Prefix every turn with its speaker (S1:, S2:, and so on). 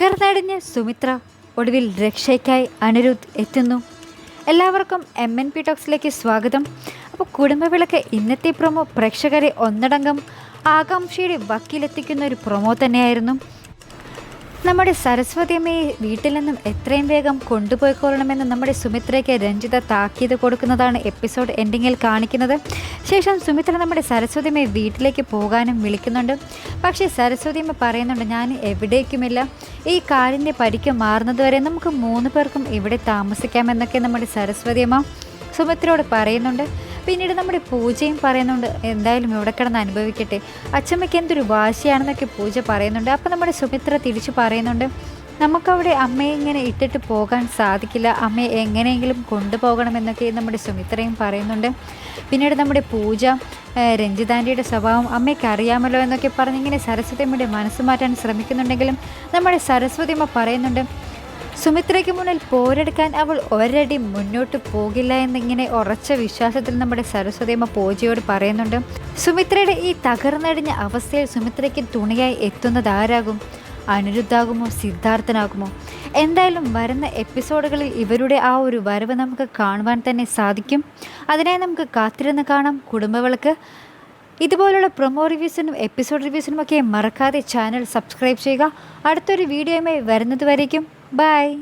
S1: തകർന്നടിഞ്ഞ് സുമിത്ര ഒടുവിൽ രക്ഷയ്ക്കായി അനിരുദ്ധ് എത്തുന്നു. എല്ലാവർക്കും എം എൻ പി ടോക്സിലേക്ക് സ്വാഗതം. അപ്പോൾ കുടുംബവിളക്ക് ഇന്നത്തെ പ്രൊമോ പ്രേക്ഷകരെ ഒന്നടങ്കം ആകാംക്ഷയുടെ വക്കിലെത്തിക്കുന്ന ഒരു പ്രൊമോ തന്നെയായിരുന്നു. നമ്മുടെ സരസ്വതിയമ്മയെ വീട്ടിൽ നിന്നും എത്രയും വേഗം കൊണ്ടുപോയിക്കൊള്ളണമെന്ന് നമ്മുടെ സുമിത്രയ്ക്ക് രഞ്ജിത താക്കീത് കൊടുക്കുന്നതാണ് എപ്പിസോഡ് എൻഡിങ്ങിൽ കാണിക്കുന്നത്. ശേഷം സുമിത്ര നമ്മുടെ സരസ്വതിയമ്മയെ വീട്ടിലേക്ക് പോകാനും വിളിക്കുന്നുണ്ട്. പക്ഷേ സരസ്വതിയമ്മ പറയുന്നുണ്ട് ഞാൻ എവിടേക്കുമില്ല. ഈ കാലിന്റെ പരിക്ക് മാറുന്നതുവരെ നമുക്ക് മൂന്ന് പേർക്കും ഇവിടെ താമസിക്കാമെന്നൊക്കെ നമ്മുടെ സരസ്വതിയമ്മ സുമിത്രയോട് പറയുന്നുണ്ട്. പിന്നീട് നമ്മുടെ പൂജയും പറയുന്നുണ്ട് എന്തായാലും ഇവിടെ കിടന്ന് അനുഭവിക്കട്ടെ. അച്ഛമ്മയ്ക്ക് എന്തൊരു വാശിയാണെന്നൊക്കെ പൂജ പറയുന്നുണ്ട്. അപ്പോൾ നമ്മുടെ സുമിത്ര തിരിച്ചു പറയുന്നുണ്ട് നമുക്കവിടെ അമ്മയെ ഇങ്ങനെ ഇട്ടിട്ട് പോകാൻ സാധിക്കില്ല. അമ്മയെ എങ്ങനെയെങ്കിലും കൊണ്ടുപോകണമെന്നൊക്കെ നമ്മുടെ സുമിത്രയും പറയുന്നുണ്ട്. പിന്നീട് നമ്മുടെ പൂജ രഞ്ജിതാന്റെയുടെ സ്വഭാവം അമ്മയ്ക്ക് അറിയാമല്ലോ എന്നൊക്കെ പറഞ്ഞ് ഇങ്ങനെ സരസ്വതിയമ്മയുടെ മനസ്സ് മാറ്റാൻ ശ്രമിക്കുന്നുണ്ടെങ്കിലും നമ്മുടെ സരസ്വതിയമ്മ പറയുന്നുണ്ട് സുമിത്രയ്ക്ക് മുന്നിൽ പോരെടുക്കാൻ അവൾ ഒരടി മുന്നോട്ട് പോകില്ല എന്നിങ്ങനെ ഉറച്ച വിശ്വാസത്തിൽ നമ്മുടെ സരസ്വതിയമ്മ പൂജയോട് പറയുന്നുണ്ട്. സുമിത്രയുടെ ഈ തകർന്നടിഞ്ഞ അവസ്ഥയിൽ സുമിത്രയ്ക്ക് തുണയായി എത്തുന്നത് ആരാകും? അനിരുദ്ധാകുമോ? സിദ്ധാർത്ഥനാകുമോ? എന്തായാലും വരുന്ന എപ്പിസോഡുകളിൽ ഇവരുടെ ആ ഒരു വരവ് നമുക്ക് കാണുവാൻ തന്നെ സാധിക്കും. അതിനായി നമുക്ക് കാത്തിരുന്ന് കാണാം കുടുംബവിളക്ക്. ഇതുപോലുള്ള പ്രൊമോ റിവ്യൂസിനും എപ്പിസോഡ് റിവ്യൂസിനും ഒക്കെ മറക്കാതെ ചാനൽ സബ്സ്ക്രൈബ് ചെയ്യുക. അടുത്തൊരു വീഡിയോയുമായി വരുന്നത് Bye.